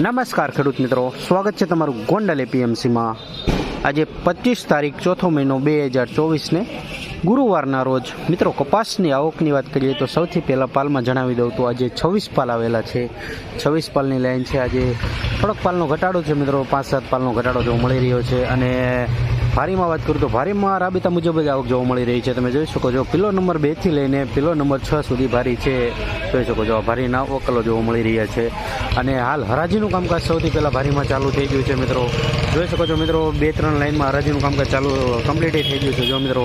નમસ્કાર ખેડૂત મિત્રો. સ્વાગત છે તમારું ગોંડલ એપીએમસીમાં. આજે પચીસ તારીખ, ચોથો મહિનો બે હજાર ચોવીસને ગુરુવારના રોજ. મિત્રો, કપાસની આવકની વાત કરીએ તો સૌથી પહેલાં પાલમાં જણાવી દઉં તો આજે છવ્વીસ પાલ આવેલા છે. છવ્વીસ પાલની લાઈન છે. આજે થોડોક પાલનો ઘટાડો છે મિત્રો. પાંચ સાત પાલનો ઘટાડો જોવા મળી રહ્યો છે. અને ભારીમાં વાત કરું તો ભારીમાં રાબેતા મુજબ જ આવક જોવા મળી રહી છે. તમે જોઈ શકો છો પિલો નંબર બેથી લઈને પિલો નંબર છ સુધી ભારી છે. જોઈ શકો છો ભારીના વકલો જોવા મળી રહ્યા છે. અને હાલ હરાજીનું કામકાજ સૌથી પહેલાં ભારીમાં ચાલુ થઈ ગયું છે, મિત્રો. જોઈ શકો છો, મિત્રો, બે ત્રણ લાઇનમાં હરાજીનું કામકાજ ચાલુ કમ્પ્લીટ થઈ ગયું છે. જો મિત્રો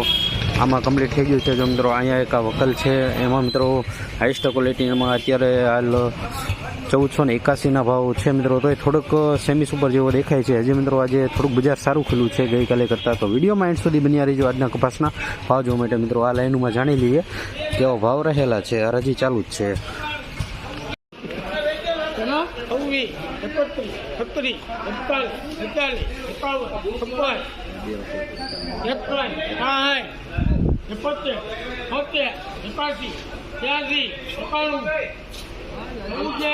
આમાં કમ્પ્લીટ થઈ ગયું છે જો મિત્રો, અહીંયા એક વકલ છે. એમાં મિત્રો હાઈસ્ટ ક્વોલિટીમાં અત્યારે હાલ ચૌદસો ને એકાસીના ભાવ છે મિત્રો. તો એ થોડુંક સેમી સુપર જેવો દેખાય છે. હજી મિત્રો આજે થોડુંક બજાર સારું ખુલ્લું છે ગઈકાલે કરતાં. તો વિડીયોમાં એન્ડ સુધી બન્યા રહીજો આજના કપાસના ભાવ જોવા માટે. મિત્રો, આ લાઈનમાં જાણી લઈએ કેવો ભાવ રહેલા છે. હજી ચાલુ જ છે. છવ્વીસ એકત્રીસ છત્રીસ એકતાલીસ એકતાલીસ એકાવન, છપ્પન એકસઠ સાઠ એકોતેર બોતેર એકાસી ત્યાસી એકાણું.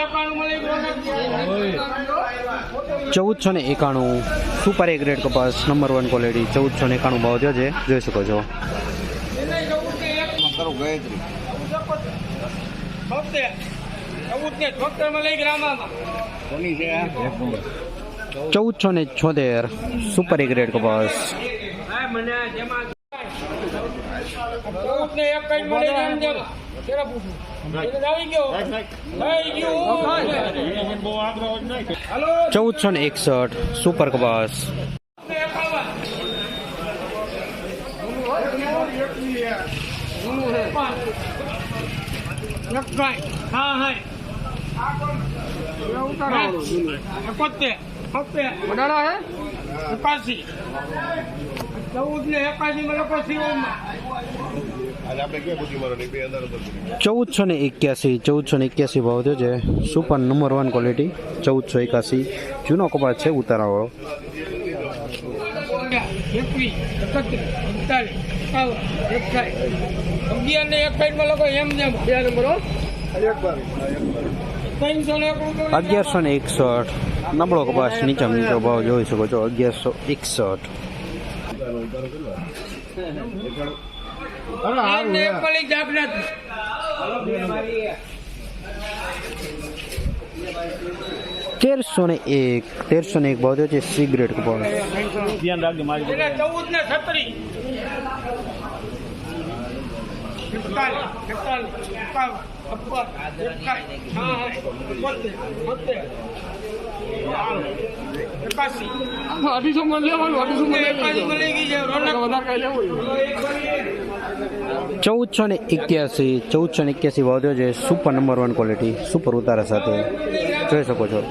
એકાણું ચૌદસો ને એકાણું. સુપર એ ગ્રેડ કપાસ નંબર વન ક્વોલિટી ચૌદસો ને એકાણું ભાવ થયો છે. જોઈ શકો છો. ચૌદ ચૌદસો ને છોતેર. સુપર એ ગ્રેડ કપાસ. ચૌદ ને એક કઈ મળી જાય એમ જેમ. કેરા પૂછું? એને આવી ગયો થઈ ગયું હાલો ચૌદસો ને એકસઠ સુપર કપાસ એકાવન એકોતેર છોતેર એકાસી ચૌદ ને એકાસી માં લોકો ચૌદસો ને એક્યાસી, ચૌદસો ને એક્યાસી ભાવ થયો છે. સુપર નંબર વન ક્વોલિટી ચૌદસો એકાસી. જૂનો કપાસ છે ઉતારાવાળો. અગિયારસો ને એકસઠ. નબળો કપાસ નીચે નીચો ભાવ જોઈ શકો છો. અગિયારસો એકસઠ. એક મળી જાગૃત તેરસો ને એક તેરસો ને એક ભાવ થયો છે સિગરેટ ચૌદ ને અઢીસો લેવાનું અઢીસો વધારે કઈ લેવું ચૌદસો ને એક્યાસી ચૌદસો ને એક્યાસી ભાવ છે super number one quality super ઉતારા સાથે જોઈ શકો છો.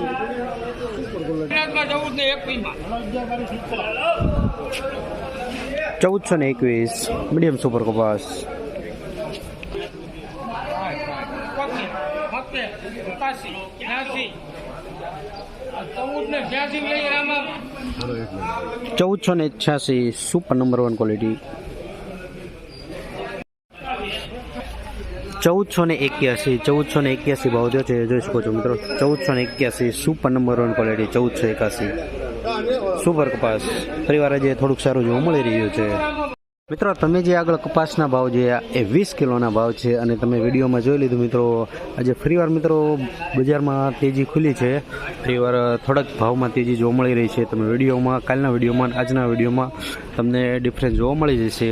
ચૌદ ચૌદસો ને એકવીસ મીડિયમ સુપર કપાસ ચૌદ ચૌદસો ને છ્યાસી સુપર નંબર વન ક્વોલિટી ચૌદસો ને એક્યાસી, ચૌદસો ને એક્યાસી ભાવ જો છે, જોઈ શકો છો મિત્રો. ચૌદસો ને એક્યાસી સુપર નંબર વન ક્વોલિટી ચૌદસો એકાસી સુપર કપાસ. પરિવાર આજે થોડુંક સારું જોવા મળી રહ્યું છે. મિત્રો, તમે જે આગળ કપાસના ભાવ જે એ વીસ કિલોના ભાવ છે અને તમે વિડીયોમાં જોઈ લીધું મિત્રો, આજે ફરીવાર મિત્રો બજારમાં તેજી ખુલી છે. ફરીવાર થોડાક ભાવમાં તેજી જોવા મળી રહી છે. તમે વિડીયોમાં, કાલના વિડીયોમાં, આજના વિડીયોમાં તમને ડિફરન્સ જોવા મળી જશે.